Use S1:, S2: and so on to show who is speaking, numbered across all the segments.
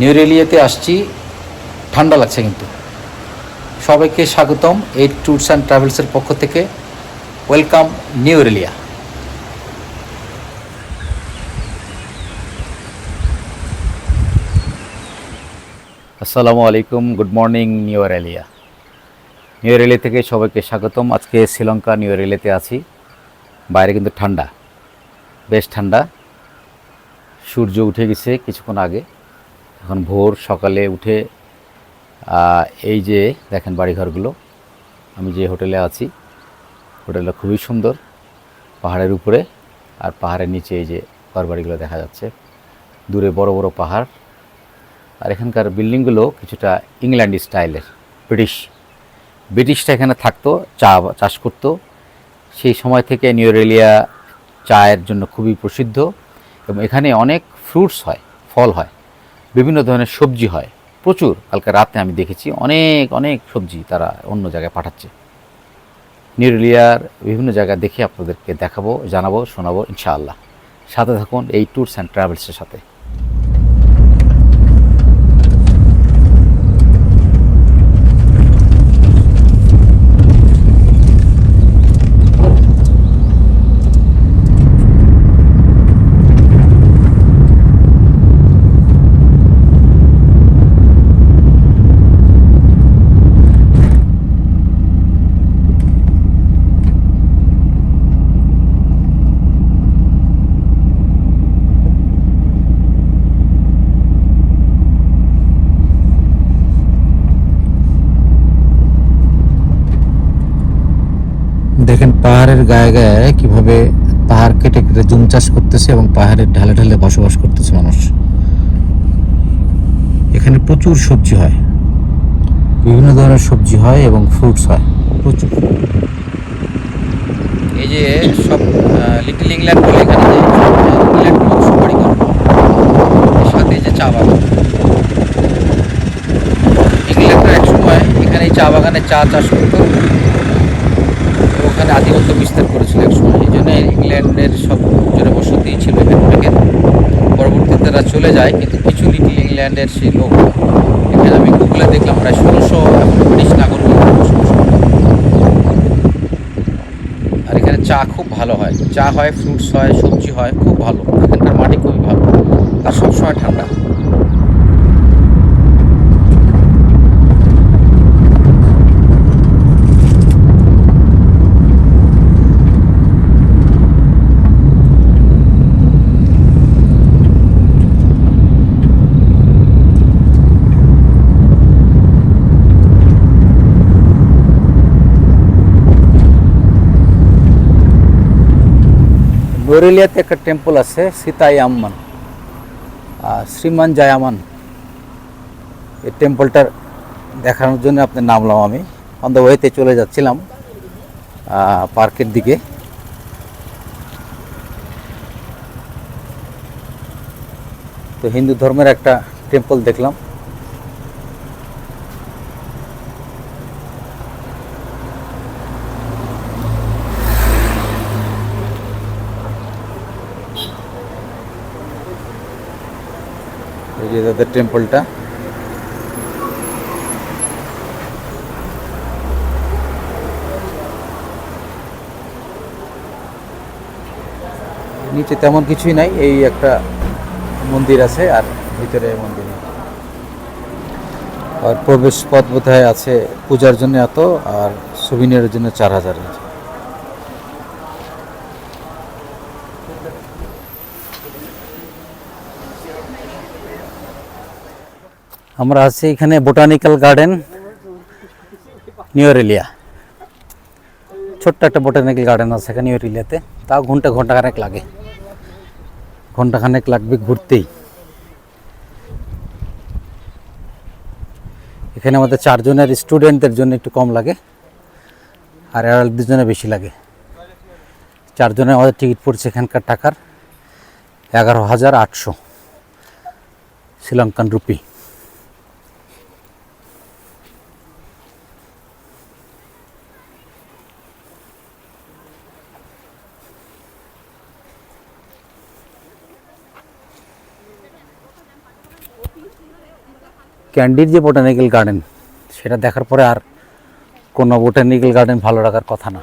S1: New রেলিয়াতে আসছি। ঠান্ডা লাগছে কিন্তু। সবাইকে স্বাগতম এই ট্যুরস অ্যান্ড ট্রাভেলসের পক্ষ থেকে। ওয়েলকাম নিউ রেলিয়া আসসালামু আলাইকুম, গুড মর্নিং নিউ রেলিয়া নিউ রেলিয়া থেকে সবাইকে স্বাগতম। আজকে শ্রীলঙ্কা নিউ রেলিয়াতে আছি। বাইরে কিন্তু ঠান্ডা, বেশ ঠান্ডা। সূর্য উঠে গেছে কিছুক্ষণ আগে। এখন ভোর সকালে উঠে এই যে দেখেন বাড়িঘরগুলো, আমি যে হোটেলে আছি, হোটেলটা খুবই সুন্দর, পাহাড়ের উপরে, আর পাহাড়ের নিচে এই যে ঘরবাড়িগুলো দেখা যাচ্ছে, দূরে বড় বড় পাহাড়, আর এখানকার বিল্ডিংগুলো কিছুটা ইংল্যান্ড স্টাইলের, ব্রিটিশ ব্রিটিশটা এখানে থাকতো, চা, চাষ করতো, সেই সময় থেকে নিউ রেলিয়া চায়ের জন্য খুবই প্রসিদ্ধ, এবং এখানে অনেক ফ্রুটস হয়, ফল হয়। বিভিন্ন ধরনের সবজি হয়। প্রচুর। কালকে রাতে আমি দেখেছি অনেক অনেক সবজি তারা অন্য জায়গায় পাঠাচ্ছে। নিউরুলিয়ার বিভিন্ন জায়গা দেখে আপনাদেরকে দেখাবো, জানাব, শোনাবো, ইনশাআল্লাহ। সাথে থাকুন এই ট্যুরস অ্যান্ড ট্রাভেলসের সাথে
S2: দেখেন পাহাড়ের গায়ে গায়ে কীভাবে পাহাড় কেটে কেটে জুম চাষ করতেছে এবং পাহাড়ের ঢালে ঢালে বসবাস করতেছে মানুষ। এখানে প্রচুর সবজি হয়। বিভিন্ন ধরনের সবজি হয় এবং ফ্রুটস হয়। প্রচুর।
S1: এই যে সব লিটল ইংল্যান্ড বলে এখানে যে এর সাথে যে চা বাগান। ইংল্যান্ডের এক সময় এখানে এই চা বাগানে চা চাষ করতো এবং ওখানে আধিপত্য বিস্তার করেছিল এক সময় এই জন্য সব জনবসতি ছিল এখানে পরবর্তীতে তারা চলে যায়, কিন্তু কিছু লিটিল ইংল্যান্ডের সেই লোক, এখানে আমি গুগলে দেখলাম প্রায় ষোলোশো ব্রিটিশ নাগরিক আর এখানে চা খুব ভালো হয়। চা হয় ফ্রুটস হয়, সবজি হয়, খুব ভালো। এখানকার মাটি খুবই ভালো। আর সবসময় ঠান্ডা। নরেলিয়াতে একটা টেম্পল আছে সীতাই আম্মান শ্রীমান জায়ামান এই টেম্পলটার দেখানোর জন্য আপনার নামলাম আমি। অন দ্য ওয়েতে চলে যাচ্ছিলাম পার্কের দিকে। তো হিন্দু ধর্মের একটা টেম্পল দেখলাম এই যে তাদের টেম্পলটা নিচে তেমন কিছুই নাই, এই একটা মন্দির আছে আর ভিতরে মন্দির। আর প্রবেশ পথ বোধহয় আছে পূজার জন্য এত, আর সুবিনিয়ারের জন্য চার হাজার আমরা আছি এখানে বোটানিক্যাল গার্ডেন, নিউ রেলিয়া ছোট্ট একটা বোটানিক্যাল গার্ডেন আছে এখানে নিউ রেলিয়াতে তাও ঘণ্টা ঘন্টাখানেক লাগে। ঘন্টাখানেক লাগবে ঘুরতেই। এখানে আমাদের চারজনের স্টুডেন্টদের জন্য একটু কম লাগে, আর অ্যাডাল্টদের জন্য বেশি লাগে। চারজনের আমাদের টিকিট পড়ছে এখানকার টাকার এগারো হাজার আটশো, শ্রীলঙ্কান রুপি। ক্যান্ডির যে বোটানিক্যাল গার্ডেন সেটা দেখার পরে আর কোনো বোটানিক্যাল গার্ডেন ভালো রাখার কথা না।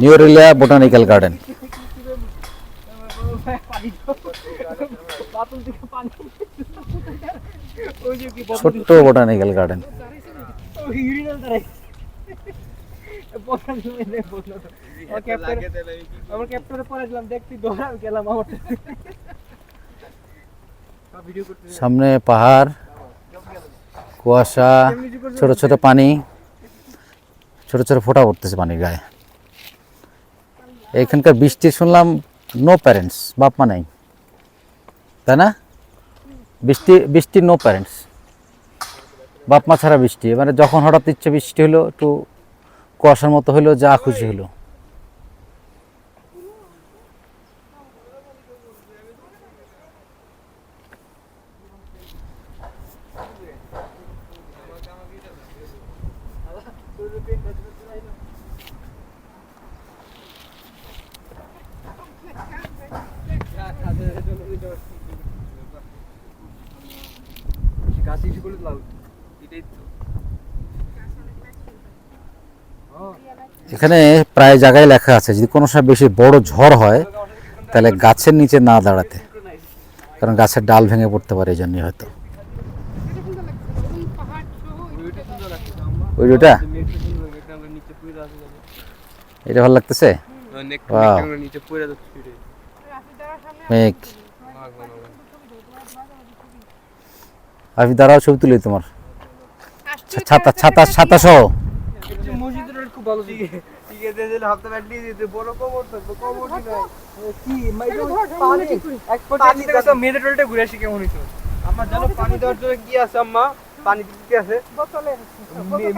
S1: নিউ রেলিয়া বোটানিক্যাল গার্ডেন ছোট্ট বোটানিক্যাল গার্ডেন
S3: আমার ক্যাপ্টারে পড়াইছিলাম দেখতে দৌড়া গেলাম আমার। ভিডিও করতে
S1: সামনে পাহাড় কুয়াশা ছোট ছোট পানি ছোট ছোট ফোঁটা পড়তেছে পানির গায়ে। এখানকার বৃষ্টি শুনলাম নো প্যারেন্টস বাপ মা নাই। তাই না? বৃষ্টি বৃষ্টি নো প্যারেন্টস বাপ মা ছাড়া বৃষ্টি মানে যখন হঠাৎ ইচ্ছে বৃষ্টি হলো একটু কুয়াশার মতো হলো যা খুশি হলো।
S3: গাছ ইসি করে লাউ এটাই তো
S1: এখানে প্রায় জায়গায় লেখা আছে যদি কোনো সময় বেশি বড় ঝড় হয় তাহলে গাছের নিচে না দাঁড়াতে কারণ গাছের ডাল ভেঙে পড়তে পারে এই জন্যই হয়তো।
S3: ওইটা।
S1: ওই ওটা এটা ভালো লাগতেছে? মেঘ আমি দাঁড়াও ছবি তুলি তোমার। ছাতা ছাতা ছাতা সহ।
S3: ঘুরে আসি কেমন আমার জানো পানি দেওয়ার জন্য কি আছে আম্মা? পানি কি আছে। বোতলে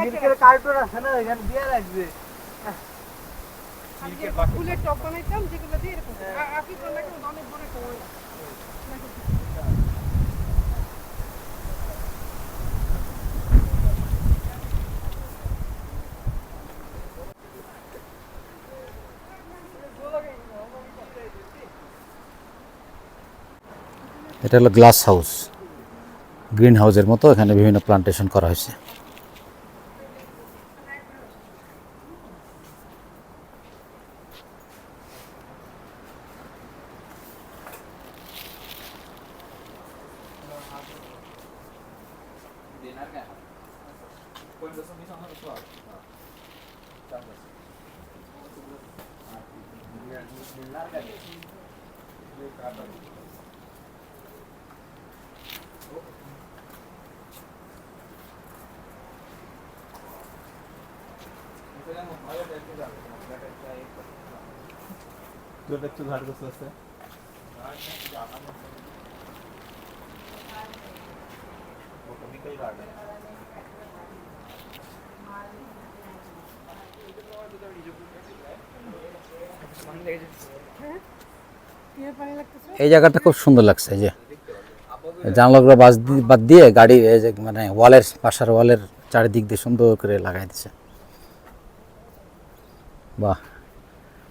S3: মিল্কের কার্টুন আছে না এখানে দিয়ে রাখবে।
S4: ফুলের টপ বানাইতাম যেগুলো দিয়ে এরকম আপনি তো নাকি অনেক বড় একটা
S1: এটা হলো গ্লাস হাউস। গ্রিন হাউসের মতো এখানে বিভিন্ন প্লান্টেশন করা হয়েছে।
S3: তোর একটু
S1: এই জায়গাটা খুব সুন্দর লাগছে যে। জানলাগুলো বাদ দিয়ে যে মানে ওয়ালের, বাসার ওয়ালের চারিদিক দিয়ে সুন্দর করে লাগাই দিচ্ছে বাহ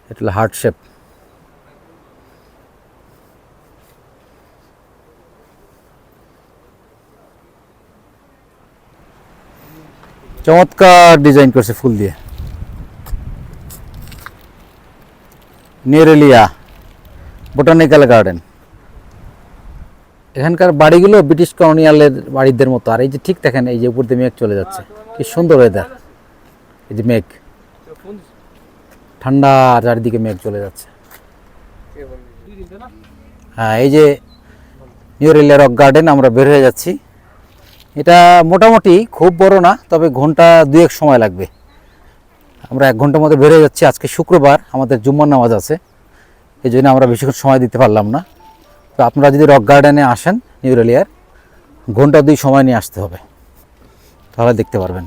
S1: এটা হার্ট শেপ চমৎকার ডিজাইন করছে ফুল দিয়ে। নেরেলিয়া বোটানিক্যাল গার্ডেন এখানকার বাড়িগুলো ব্রিটিশ কলোনিয়ালের বাড়িদের মতো। আর এই যে ঠিক দেখেন, এই যে উপর দিয়ে মেঘ চলে যাচ্ছে। কি সুন্দর ওয়েদার এই যে মেঘ। ঠান্ডা চারিদিকে মেঘ চলে যাচ্ছে। হ্যাঁ এই যে নিউ রেলিয়া রক গার্ডেন আমরা বের হয়ে যাচ্ছি। এটা মোটামুটি খুব বড় না, তবে ঘণ্টা দুয়েক সময় লাগবে। আমরা এক ঘণ্টার মধ্যে বের হয়ে যাচ্ছি। আজকে শুক্রবার, আমাদের জুম্মার নামাজ আছে। এই জন্য আমরা বেশিক্ষণ সময় দিতে পারলাম না। তো আপনারা যদি রক গার্ডেনে আসেন নিউ রেলিয়ার ঘণ্টা দুই সময় নিয়ে আসতে হবে। তাহলে দেখতে পারবেন।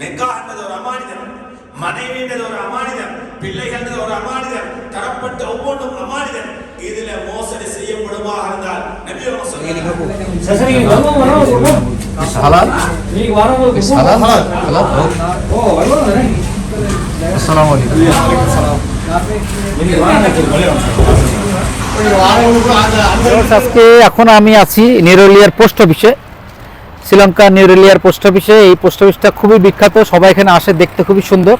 S5: நிக்காஹ் என்பது ஒரு அமானிதம் மனைவி என்பது ஒரு அமானிதம் பிள்ளைகள் என்பது ஒரு அமானிதம் தரப்பட்ட ஒவ்வொன்றும் அமானிதன் இதுல மோசடி செய்யப்படுமா இருந்தால் நபி அவங்க
S2: হালাল হালাল হালাল আসসালামু আলাইকুম
S1: Friends, আজকে এখন আমি আছি নিউরোলিয়ার পোস্ট অফিসে শ্রীলঙ্কা নিউরোলিয়ার পোস্ট অফিসে এই পোস্ট অফিসটা খুবই বিখ্যাত, সবাই এখানে আসে, দেখতে খুবই সুন্দর,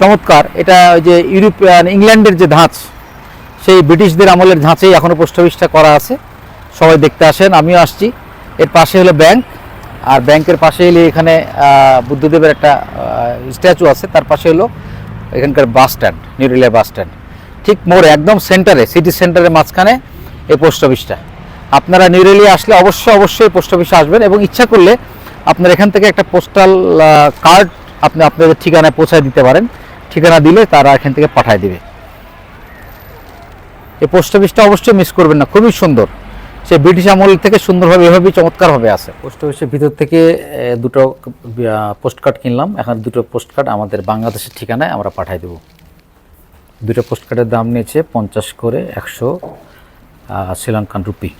S1: চমৎকার। এটা ওই যে ইউরোপিয়ান ইংল্যান্ডের যে ধাঁচ, সেই ব্রিটিশদের আমলের ধাঁচেই এখনও পোস্ট অফিসটা করা আছে। সবাই দেখতে আসেন, আমিও আসছি। এর পাশে হলো ব্যাংক আর ব্যাংকের পাশে এলে এখানে বুদ্ধদেবের একটা স্ট্যাচু আছে, তার পাশে হলো এখানকার বাস স্ট্যান্ড নিউরোলিয়া বাস স্ট্যান্ড ঠিক মোড়ে, একদম সেন্টারে সিটি সেন্টারের মাঝখানে এই পোস্ট অফিসটা আপনারা নিউরেলিয়া আসলে অবশ্যই অবশ্যই পোস্ট অফিসে আসবেন এবং ইচ্ছা করলে আপনার এখান থেকে একটা পোস্টাল কার্ড আপনি আপনাদের ঠিকানায় পৌঁছায় দিতে পারেন। ঠিকানা দিলে তারা এখান থেকে পাঠায় দিবে। এই পোস্ট অফিসটা অবশ্যই মিস করবেন না, খুবই সুন্দর। সে ব্রিটিশ আমল থেকে সুন্দরভাবে, এভাবেই চমৎকারভাবে আছে। পোস্ট অফিসের ভিতর থেকে দুটো পোস্ট কার্ড কিনলাম। এখন দুটো পোস্ট কার্ড আমাদের বাংলাদেশের ঠিকানায় আমরা পাঠাই দেবো। দুটো পোস্ট কার্ডের দাম নিয়েছে পঞ্চাশ করে একশো শ্রীলঙ্কান রুপি।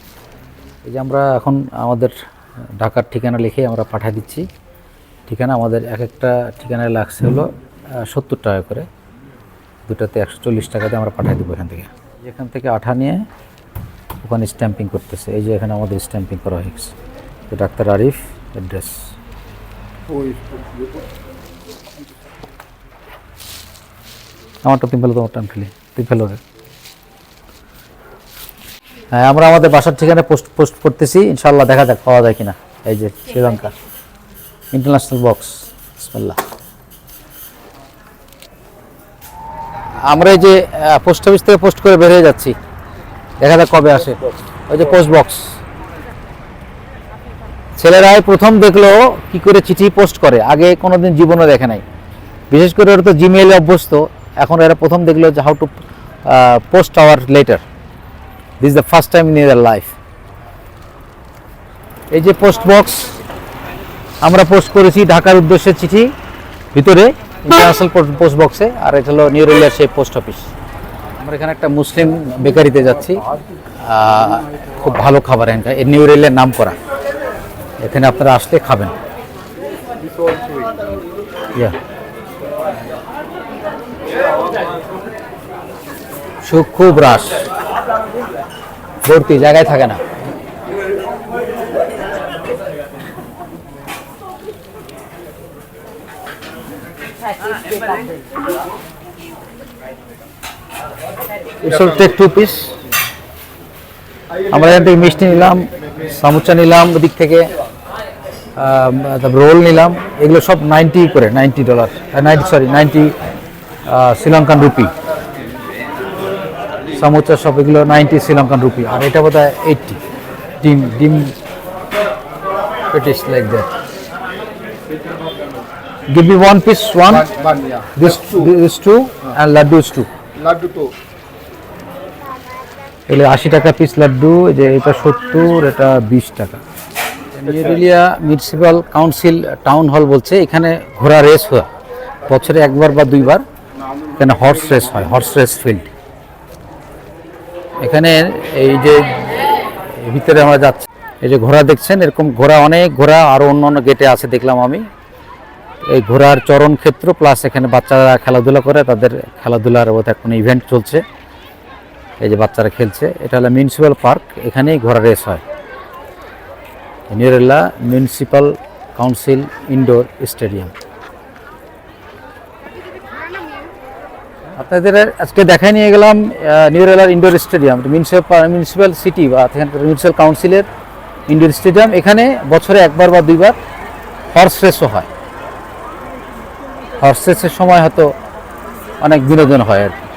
S1: এই যে আমরা এখন আমাদের ঢাকার ঠিকানা লিখে আমরা পাঠিয়ে দিচ্ছি। ঠিকানা আমাদের এক একটা ঠিকানায় লাগছে হলো সত্তর টাকা করে। দুটাতে একশো চল্লিশ টাকা দিয়ে আমরা পাঠিয়ে দেবো এখান থেকে। এখান থেকে আঠা নিয়ে ওখানে স্ট্যাম্পিং করতেছে। এই যে এখানে আমাদের স্ট্যাম্পিং করা হয়ে গেছে তো ডাক্তার আরিফ অ্যাড্রেস আমারটা তুমি ফেলো, তোমারটা আমি ফেলি তুই ফেলো। হ্যাঁ আমরা আমাদের বাসার ঠিকানা পোস্ট পোস্ট করতেছি ইনশাল্লাহ দেখা যাক পাওয়া যায় কিনা। এই যে শ্রীলঙ্কা। ইন্টারন্যাশনাল বক্স বিসমিল্লাহ। আমরা এই যে পোস্ট অফিস থেকে পোস্ট করে বেরিয়ে যাচ্ছি। দেখা যাক কবে আসে। ওই যে পোস্ট বক্স ছেলেরাই প্রথম দেখল কি করে চিঠি পোস্ট করে। আগে কোনোদিন জীবনে দেখে নাই। বিশেষ করে ওরা তো জিমেইলে অভ্যস্ত। এখন এরা প্রথম দেখল যে how to post our letter this the first time in your life এই যে পোস্ট বক্স আমরা পোস্ট করেছি ঢাকার উদ্দেশ্যে চিঠি, ভিতরে ইন্টারন্যাশনাল পোস্ট বক্সে আর এটা হলো নিউ রেলিয়ার সেই পোস্ট অফিস আমরা এখানে একটা মুসলিম বেকারিতে যাচ্ছি খুব ভালো খাবার এখানকার এই নিউ রেলিয়ার নাম করা। এখানে আপনারা আসলে খাবেন. সুখ, খুব রাস ভর্তি, জায়গায় থাকে না। আমরা এখান থেকে মিষ্টি নিলাম, সামুচা নিলাম ওদিক থেকে তারপর রোল নিলাম। এগুলো সব নাইনটি করে ninety dollar ninety sorry ninety Sri Lankan rupee samosa সব এগুলো নাইনটি শ্রীলঙ্কান রুপি আর এটা বোধ হয় এইটটি ডিম ডিম patties like that give me one piece one this this two and laddu two
S3: laddu তো
S1: এগুলো আশি টাকা পিস লাড্ডু এই যে এটা সত্তর এটা বিশ টাকা। নিউরেলিয়া মিউনিসিপ্যাল কাউন্সিল টাউন হল বলছে এখানে ঘোড়া রেস হয়। বছরে একবার বা দুইবার এখানে হর্স রেস হয় হর্স রেস ফিল্ড এখানে এই যে ভিতরে আমরা যাচ্ছি, এই যে ঘোড়া দেখছেন, এরকম ঘোড়া, অনেক ঘোড়া আরও অন্য অন্য গেটে আছে দেখলাম আমি। এই ঘোড়ার চরণ ক্ষেত্র প্লাস এখানে বাচ্চারা খেলাধুলা করে, তাদের খেলাধুলার বোধহয় কোনো ইভেন্ট চলছে। এই যে বাচ্চারা খেলছে, এটা হলো মিউনিসিপ্যাল পার্ক এখানেই ঘোড়া রেস হয়। Nuwara Eliya municipal council indoor stadium আপনাদের আজকে দেখায় নিয়ে গেলাম নিউরেলার ইনডোর স্টেডিয়াম মিউনিসিপ্যাল সিটি বা মিউনিসিপ্যাল কাউন্সিলের ইনডোর স্টেডিয়াম এখানে বছরে একবার বা দুইবার হর্স রেসও হয়। হর্স রেসের সময় হয়তো অনেক বিনোদন হয় আর কি।